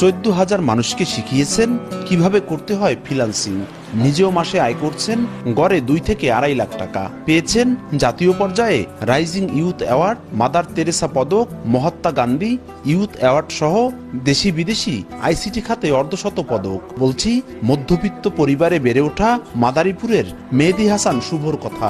চোদ্দ হাজার মানুষকে শিখিয়েছেন কীভাবে করতে হয় ফিলান্সিং নিজেও মাসে আয় করছেন, গড়ে দুই থেকে আড়াই লাখ টাকা। পেয়েছেন জাতীয় পর্যায়ে rising youth award, mother Teresa পদক, মহাত্মা গান্ধী ইউথ অ্যাওয়ার্ড সহ দেশি বিদেশি আইসিটি খাতে অর্ধশত পদক। বলছি, মধ্যবিত্ত পরিবারে বেড়ে ওঠা মাদারীপুরের মেহেদি হাসান শুভর কথা।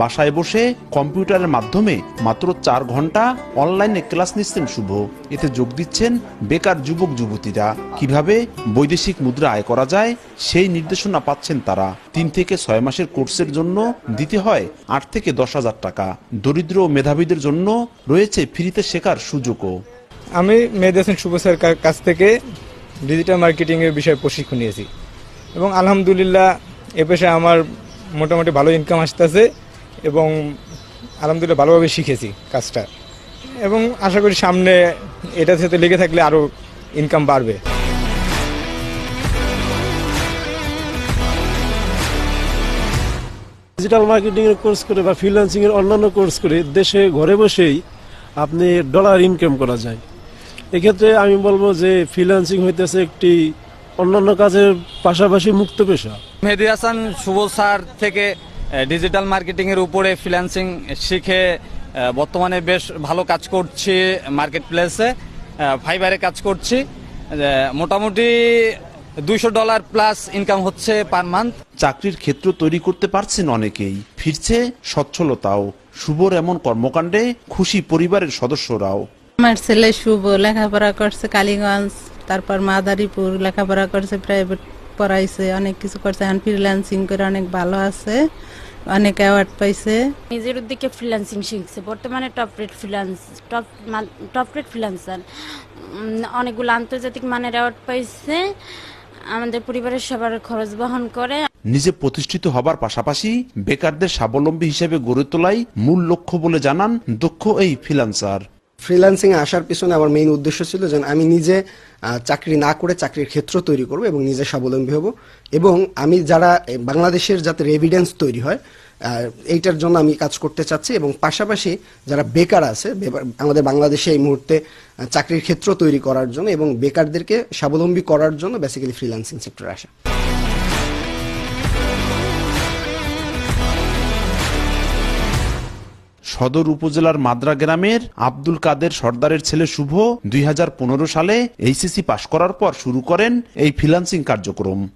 বাসায় বসে কম্পিউটারের মাধ্যমে মাত্র চার ঘণ্টা অনলাইনে ক্লাস নিচ্ছেন শুভ। এতে যোগ দিচ্ছেন বেকার যুবক যুবতীরা। কীভাবে বৈদেশিক মুদ্রা আয় করা যায়, সেই নির্দেশনা পাচ্ছেন তারা। তিন থেকে ছয় মাসের কোর্সের জন্য দিতে হয় আট থেকে দশ হাজার টাকা। দরিদ্র ও মেধাবীদের জন্য রয়েছে ফ্রিতে শেখার সুযোগও। আমি মেহেদি হাসান শুভ স্যার কাছ থেকে ডিজিটাল মার্কেটিং এর বিষয়ে প্রশিক্ষণ নিয়েছি। এবং আলহামদুলিল্লাহ, এ পেশায় আমার মোটামুটি ভালো ইনকাম আসতেছে। এবং আলহামদুলিল্লাহ ভালোভাবে শিখেছি কাজটা। এবং আশা করি সামনে এটার সাথে লেগে থাকলে আরও ইনকাম বাড়বে। ডিজিটাল মার্কেটিং এর কোর্স করে বা ফ্রিল্যান্সিং এর অন্যান্য কোর্স করে দেশে ঘরে বসেই আপনি ডলার ইনকাম করা যায়। এক্ষেত্রে আমি বলব যে ফ্রিল্যান্সিং হইতেছে একটি অন্যান্য কাজের পাশাপাশি মুক্ত পেশা। মেহেদি হাসান শুভ স্যার থেকে ডিজিটাল মার্কেটিংয়ের উপরে ফ্রিল্যান্সিং শিখে বর্তমানে বেশ ভালো কাজ করছি মার্কেট প্লেসে ফাইবারে কাজ করছি। মোটামুটি দুইশো ডলার প্লাস ইনকাম হচ্ছে পার মান্থ চাকরির ক্ষেত্র তৈরি করতে পারছেন অনেকেই। ফিরছে সচ্ছলতাও। শুভর এমন কর্মকাণ্ডে খুশি পরিবারের সদস্যরাও। আমার ছেলে শুভ লেখাপড়া করছে কালীগঞ্জ তারপর মাদারীপুর লেখাপড়া করছে প্রাইভেট পড়াইছে অনেক কিছু করছে এখন ফ্রিল্যান্সিং করে অনেক ভালো আছে অনেক অ্যাওয়ার্ড পাইছে। নিজের উদ্যোগে ফ্রিল্যান্সিং শিখছে। বর্তমানে top rate freelance top top rate freelancer অনেকগুলো আন্তর্জাতিক মানের অ্যাওয়ার্ড পাইছে। আমাদের পরিবারের সবার খরচ বহন করে। নিজে প্রতিষ্ঠিত হবার পাশাপাশি বেকারদের স্বাবলম্বী হিসেবে গড়ে তোলাই মূল লক্ষ্য বলে জানান দক্ষ এই ফ্রিল্যান্সার ফ্রিল্যান্সিং আসার পিছনে আমার মেইন উদ্দেশ্য ছিল যে আমি নিজে চাকরি না করে চাকরির ক্ষেত্র তৈরি করব এবং নিজে স্বাবলম্বী হব। এবং আমি যারা বাংলাদেশের যাতে এভিডেন্স তৈরি হয় এইটার জন্য আমি কাজ করতে চাচ্ছি এবং পাশাপাশি যারা বেকার আছে আমাদের বাংলাদেশে এই মুহূর্তে চাকরির ক্ষেত্র তৈরি করার জন্য এবং বেকারদেরকে স্বাবলম্বী করার জন্য বেসিক্যালি ফ্রিল্যান্সিং সেক্টরে আসা। সদর উপজেলার মাদ্রা গ্রামের আব্দুল কাদের সর্দারের ছেলে শুভ দুই হাজার পনেরো সালে এইচএসসি পাশ করার পর শুরু করেন এই ফ্রিল্যান্সিং কার্যক্রম।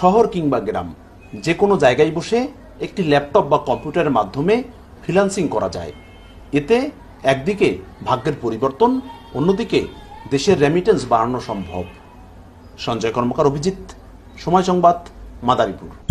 শহর কিংবা গ্রাম যে কোনো জায়গায় বসে একটি ল্যাপটপ বা কম্পিউটারের মাধ্যমে ফ্রিল্যান্সিং করা যায়। এতে একদিকে ভাগ্যের পরিবর্তন, অন্যদিকে দেশের রেমিটেন্স বাড়ানো সম্ভব। সঞ্জয় কর্মকার, অভিজিৎ। সময় সংবাদ, মাদারীপুর।